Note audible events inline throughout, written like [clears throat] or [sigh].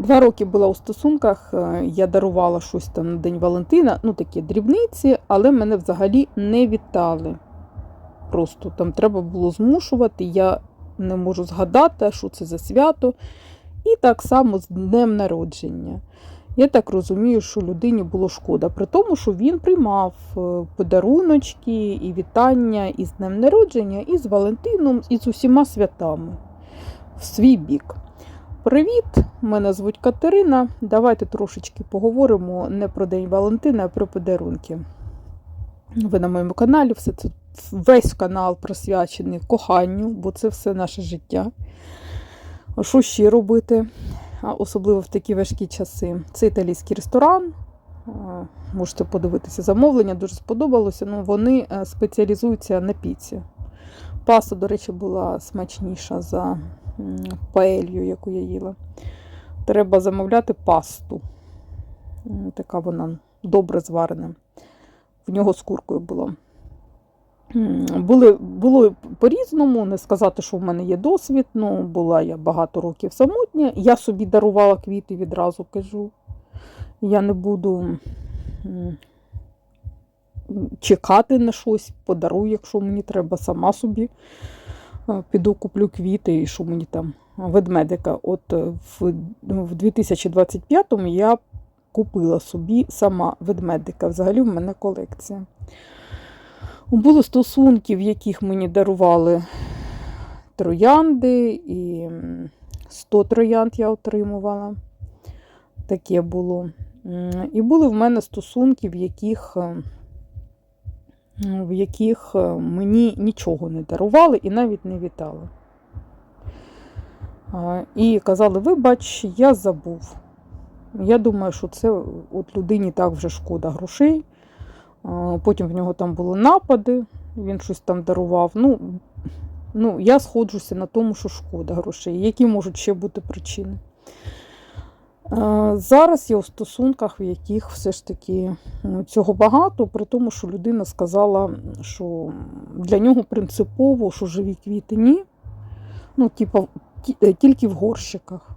Два роки була у стосунках, е, я дарувала щось там на День Валентина, ну такі дрібниці, але мене взагалі не вітали. Просто там треба було змушувати, я не можу згадати, що це за свято. І так само з днем народження. Я так розумію, що людині було шкода, при тому, що він приймав е, подаруночки і вітання і з днем народження, і з Валентином, і з усіма святами в свій бік. Привіт! Мене звуть Катерина. Давайте трошечки поговоримо не про День Валентина, а про подарунки. Ви на моєму каналі, все це весь канал присвячений коханню, бо це все наше життя. Що ще робити, особливо в такі важкі часи? Це італійський ресторан. Можете подивитися замовлення, дуже сподобалося. Ну, вони е, спеціалізуються на піці. Паста, до речі, була смачніша за паелью, яку я їла. Треба замовляти пасту. Така вона добре зварена. В нього з куркою було. Були, було по-різному, не сказати, що в мене є досвід. Ну, була я багато років самотня. Я собі дарувала квіти, відразу кажу. Я не буду чекати на щось, подарую, якщо мені треба, сама собі піду куплю квіти, і що мені там ведмедика. От е, в, ну, в 2025-му я купила собі сама ведмедика. Взагалі в мене колекція. Було стосунки, в яких мені дарували троянди, і 100 троянд я отримувала. Таке було. І були в мене стосунки, в яких, в яких е, мені нічого не дарували і навіть не вітали. І казали, вибач, я забув. Я думаю, що це от людині так вже шкода грошей. Потім в нього там були напади, він щось там дарував. Ну, ну, я сходжуся на тому, що шкода грошей. Які можуть ще бути причини? А, Зараз я у стосунках, в яких все ж таки ну, цього багато, при тому, що людина сказала, що для нього принципово, що живі квіти ні. Ну, типу, е, тільки в горщиках.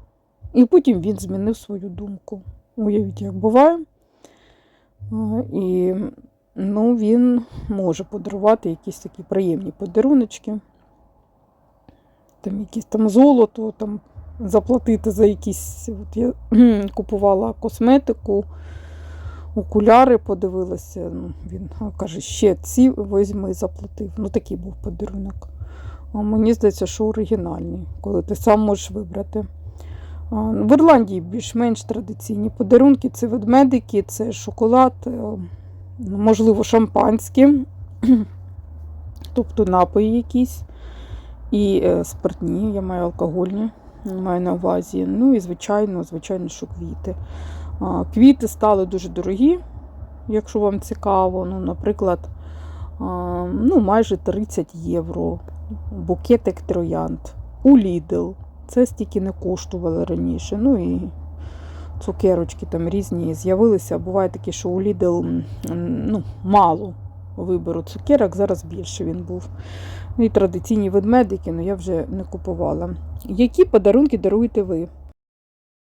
І потім він змінив свою думку. Уявіть, як буває. І ну, він може подарувати якісь такі приємні подаруночки. Там якісь там золото, там заплатити за якісь. От я купувала косметику, окуляри подивилася. Ну, він каже, ще ці візьми заплатив. Ну, такий був подарунок. А мені здається, що оригінальний, коли ти сам можеш вибрати. В Ірландії більш-менш традиційні подарунки це ведмедики, це шоколад, е, ну, можливо, шампанське, [clears throat] тобто напої якісь, і е, спиртні, я маю алкогольні, маю на увазі. Ну і, звичайно, звичайно, що квіти. Квіти стали дуже дорогі, якщо вам цікаво. Ну, наприклад, ну, майже 30 євро. Букетик троянд у Lidl. Це стільки не коштували раніше. Ну і цукерочки там різні з'явилися. Буває таке, що у м, ну, мало вибору цукерок, зараз більше він був. Ну, І традиційні ведмедики, але я вже не купувала. Які подарунки даруєте ви?